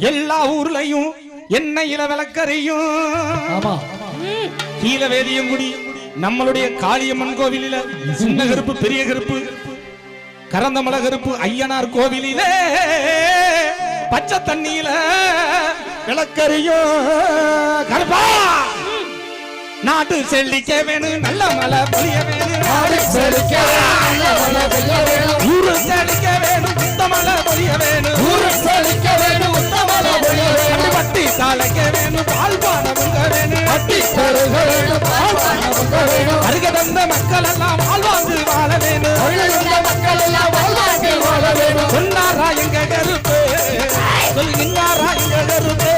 எல்லா ஊர்லயும் எண்ணெயில விளக்கறையும் ஆமா. கீழவேதியங்குடி நம்மளுடைய காளியம்மன் கோவிலில சின்ன கருப்பு பெரிய கருப்பு கரந்தமல கருப்பு ஐயனார் கோவிலிலே பச்சை தண்ணியில விளக்கறியும். கருப்பா! நாட்டு செழிக்க வேணும் நல்ல மழை பொழிய வேணும். ஊரு செழிக்க வேணும் சுத்த மழை பொழிய வேணும். நாளைக்கு வேணும் பால் பானவங்க வேணும் அருக தந்த மக்கள் எல்லாம் வாழ்வாங்கு வாழ வேணும் மக்கள் எல்லாம் வாழ்வாங்கு வாழ வேணும் சொன்னாரா எங்க கருப்பு? சொல்லுகின்றாரா எங்க கருப்பு?